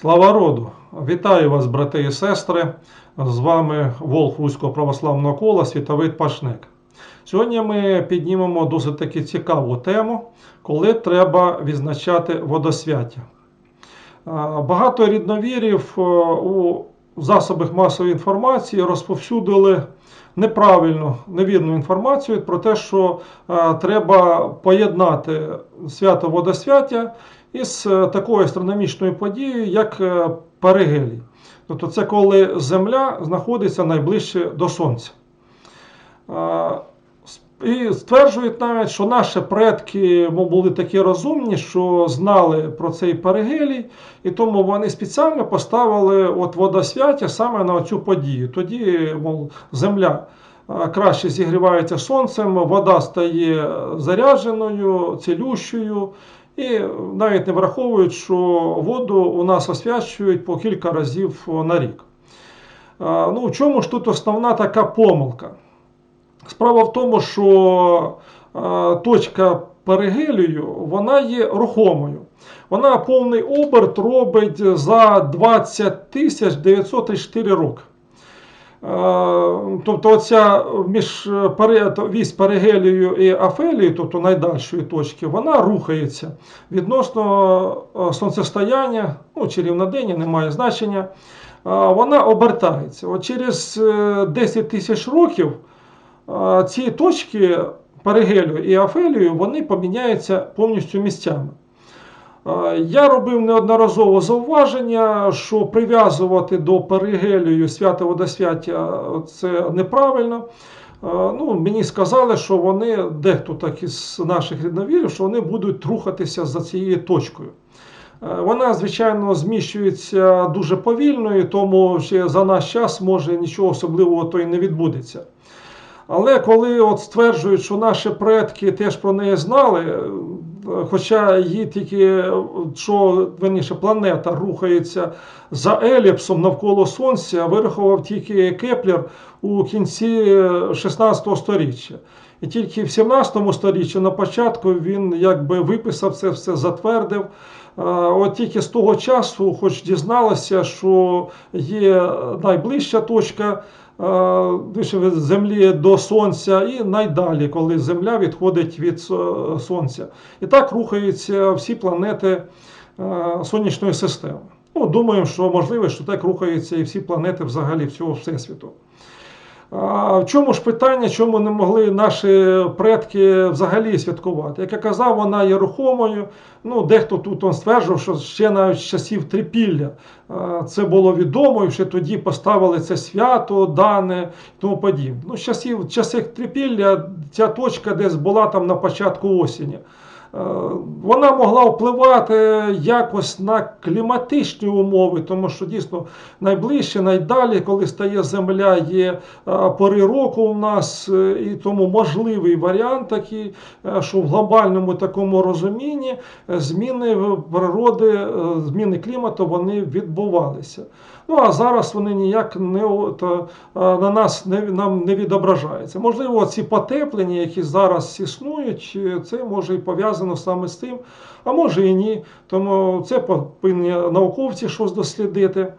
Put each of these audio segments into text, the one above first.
Слава роду! Вітаю вас, брати і сестри! З вами Волк Руського православного кола Світовид Пашник. Сьогодні ми піднімемо досить таки цікаву тему, коли треба відзначати водосвяття. Багато рідновірів е, у засобах масової інформації розповсюдили неправильну, невірну інформацію про те, що е, треба поєднати свято водосвяття із е, такою астрономічною подією, як е, перигелій. Тобто це коли Земля знаходиться найближче до Сонця. Е, І стверджують навіть, що наші предки були такі розумні, що знали про цей перигелій, і тому вони спеціально поставили от водосвяття саме на цю подію. Тоді, мов, земля краще зігрівається сонцем, вода стає зарядженою, цілющою. І навіть не враховують, що воду у нас освячують по кілька разів на рік. Ну, в чому ж тут основна така помилка? Справа в тому, що точка перигелію вона є рухомою. Вона повний оберт робить за 20 тисяч 934 роки. Е, Тобто оця між то вісь перигелію і афелією, тобто найдальшої точки, вона рухається відносно е, сонцестояння, ну чи рівнодення, не має значення. Е, Вона обертається. От через е, 10 тисяч років е, ці точки перигелію і афелію вони поміняються повністю місцями. Е, Я робив неодноразово зауваження, що прив'язувати до перигелію свято водосвяття це неправильно. Е, Ну, мені сказали, що вони, дехто так із наших рідновірів, що вони будуть рухатися за цією точкою. Е, Вона, звичайно, зміщується дуже повільно, і тому ще за наш час може нічого особливого то й не відбудеться. Але коли от стверджують, що наші предки теж про неї знали, е, хоча її тільки е, що верніше, планета рухається за еліпсом навколо Сонця, вирахував тільки Кеплер у кінці 16 століття. І тільки в 17 сторіччі на початку він якби виписав це все, затвердив. Е, От тільки з того часу, хоч дізналося, що є найближча точка е, землі до сонця, і найдалі, коли Земля відходить від сонця. І так рухаються всі планети е, сонячної системи. Ну, думаємо, що можливо, що так рухаються і всі планети взагалі всього всесвіту. В чому ж питання, чому не могли наші предки взагалі святкувати? Як я казав, вона є рухомою. Ну, дехто тут он стверджував, що ще навіть з часів трипілля це було відомо, і ще тоді поставили це свято, дане і тому подібне. Ну, з часів часів трипілля ця точка десь була там на початку осені. Е, Вона могла впливати якось на кліматичні умови, тому що дійсно найближче, найдалі, коли стає земля, є е, пори року у нас, е, і тому можливий варіант такий, що в глобальному такому розумінні зміни природи, зміни клімату вони відбувалися. Ну а зараз вони ніяк не е, на нас не, нам не відображаються. Можливо, ці потеплення, які зараз існують, це може і пов'язано саме з тим, а може і ні. Тому це повинні науковці щось дослідити.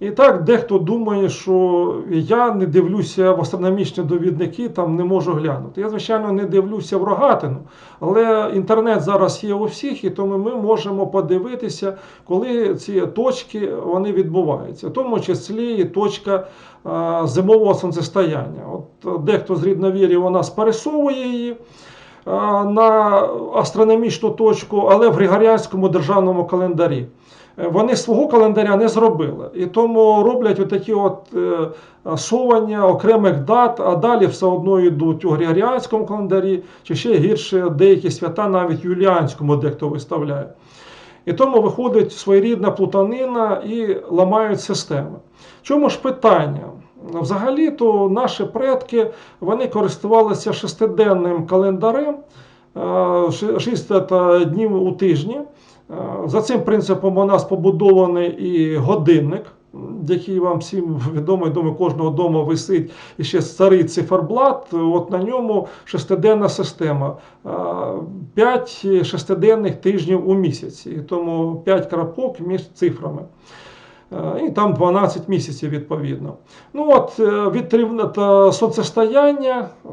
І так дехто думає, що я не дивлюся в астрономічні довідники, там не можу глянути. Я, звичайно, не дивлюся в рогатину, але інтернет зараз є у всіх, і тому ми можемо подивитися, коли ці точки вони відбуваються, в тому числі і точка зимового сонцестояння. От дехто з рідновірів у нас пересовує її. На астрономічну точку, але в Григоріанському державному календарі. Е, Вони свого календаря не зробили. І тому роблять отакі от е, совання окремих дат, а далі все одно йдуть у Григоріанському календарі, чи ще гірше деякі свята навіть Юліанському дехто виставляє. І тому виходить своєрідна плутанина і ламають системи. Чому ж питання? Взагалі-то наші предки вони користувалися шестиденним календарем, е, ши- 6 днів у тижні. Е, За цим принципом у нас побудований і годинник. який вам всім відомий, думаю, кожного дому висить і ще старий циферблат. От на ньому шестиденна система. А, П'ять шестиденних тижнів у місяці. Тому 5 крапок між цифрами. Е, І там 12 місяців відповідно. Ну от е, від трив- та сонцестояння е,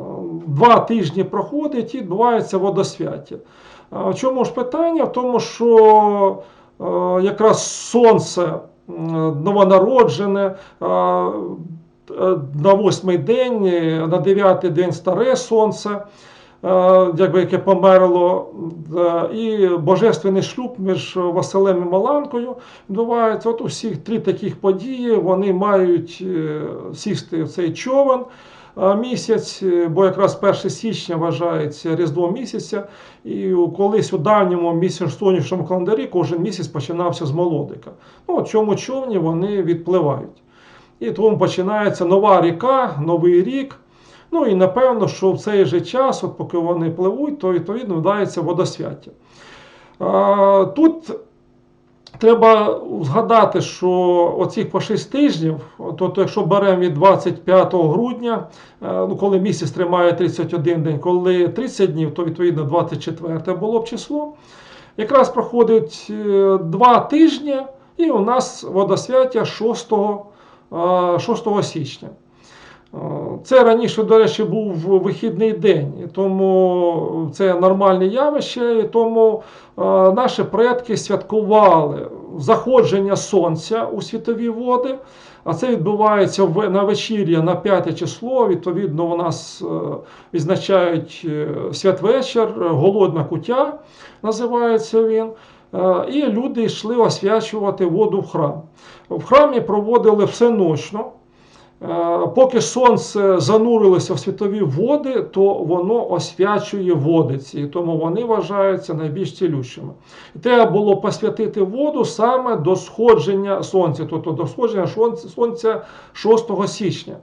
два тижні проходить і відбувається водосвяття. В чому ж питання? В тому, що якраз сонце новонароджене. На восьмий день, на дев'ятий день старе сонце, якби яке померло, е, і божественний шлюб між Василем і Маланкою відбувається. От усіх три таких події вони мають е, сісти в цей човен е, місяць, е, бо якраз 1 січня вважається Різдво місяця, і колись у давньому місяць сонячному календарі кожен місяць починався з молодика. Ну, от чому човні вони відпливають. І тому починається нова ріка, новий рік. Ну і напевно, що в цей же час, от поки вони пливуть, то відповідно вдається водосвяття. Тут треба згадати, що оцих по 6 тижнів, тобто, якщо беремо від 25 грудня, е, ну коли місяць тримає 31 день, коли 30 днів, то відповідно 24 було б число. Якраз проходить 2 тижні, і у нас водосвяття 6, е, 6 січня. Е, Це раніше, до речі, був вихідний день, тому це нормальне явище, тому е, наші предки святкували заходження сонця у світові води, а це відбувається на вечір'я на 5 число. Відповідно, у нас е, відзначають святвечір, голодна куття називається він. І люди йшли освячувати воду в храм. В храмі проводили всеночно. Е, Поки сонце занурилося в світові води, то воно освячує водиці, і тому вони вважаються найбільш цілющими. Треба було посвятити воду саме до сходження сонця, тобто до сходження сонця- сонця 6 січня.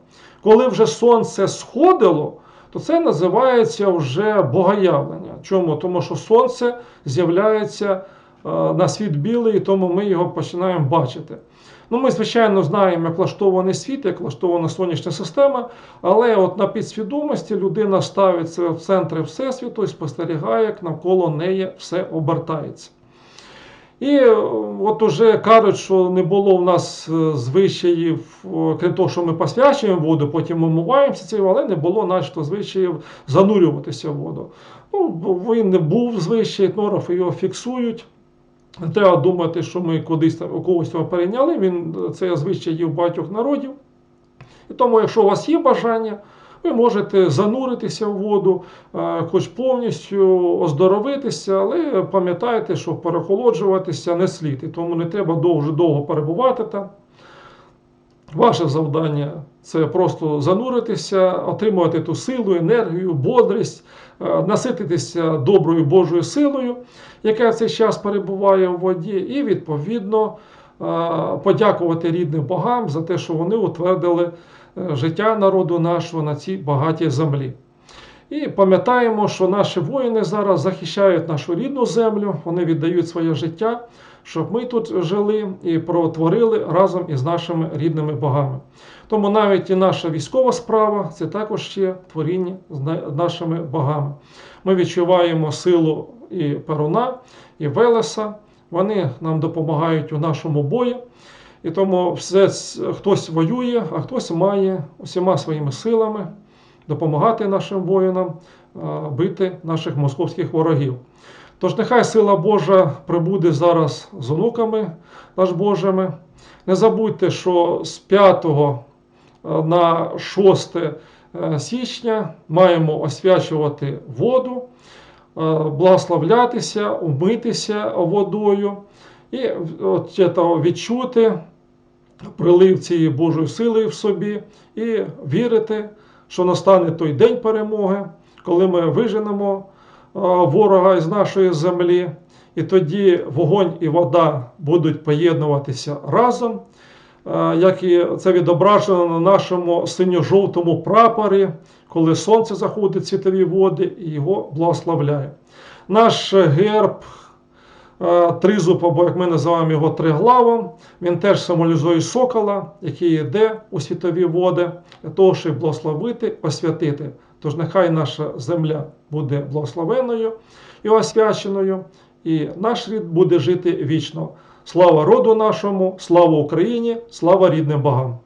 Коли вже сонце сходило, то це називається вже богоявлення. Чому? Тому що сонце з'являється на світ білий, тому ми його починаємо бачити. Ну, ми, звичайно, знаємо, як влаштований світ, як влаштована сонячна система, але от на підсвідомості людина ставиться в центри Всесвіту і спостерігає, як навколо неї все обертається. І е, от уже кажуть, що не було в нас е, звичаїв, крім того, що ми посвячуємо воду, потім ми умиваємося цією, але не було начебто звичаїв занурюватися в воду. Ну, він не був звичай, етнографи його фіксують. Не треба думати, що ми кудись там когось перейняли. Він це звичай є в багатьох народів. І тому, якщо у вас є бажання, ви можете зануритися в воду, хоч повністю оздоровитися, але пам'ятайте, що перехолоджуватися не слід. І тому не треба дуже довго перебувати там. Ваше завдання це просто зануритися, отримувати ту силу, енергію, бодрість, е, насититися доброю Божою силою, яка в цей час перебуває в воді, і відповідно е, подякувати рідним богам за те, що вони утвердили е, життя народу нашого на цій багатій землі. І пам'ятаємо, що наші воїни зараз захищають нашу рідну землю, вони віддають своє життя, щоб ми тут жили і протворили разом із нашими рідними богами. Тому навіть і наша військова справа це також є творіння з нашими богами. Ми відчуваємо силу і Перуна, і Велеса. Вони нам допомагають у нашому бої. І тому все, хтось воює, а хтось має усіма своїми силами допомагати нашим воїнам е, бити наших московських ворогів. Тож нехай сила Божа прибуде зараз з онуками наш Божими. Не забудьте, що з 5 на 6 е, січня маємо освячувати воду, е, благословлятися, умитися водою і відчути прилив цієї Божої сили в собі і вірити, що настане той день перемоги, коли ми виженемо ворога із нашої землі, і тоді вогонь і вода будуть поєднуватися разом, е, як і це відображено на нашому синьо-жовтому прапорі, коли сонце заходить в світові води і його благословляє. Наш герб тризуб, або як ми називаємо його триглавом. Він теж символізує сокола, який йде у світові води для того, щоб благословити, освятити. Тож нехай наша земля буде благословеною і освяченою, і наш рід буде жити вічно. Слава роду нашому, слава Україні, слава рідним богам!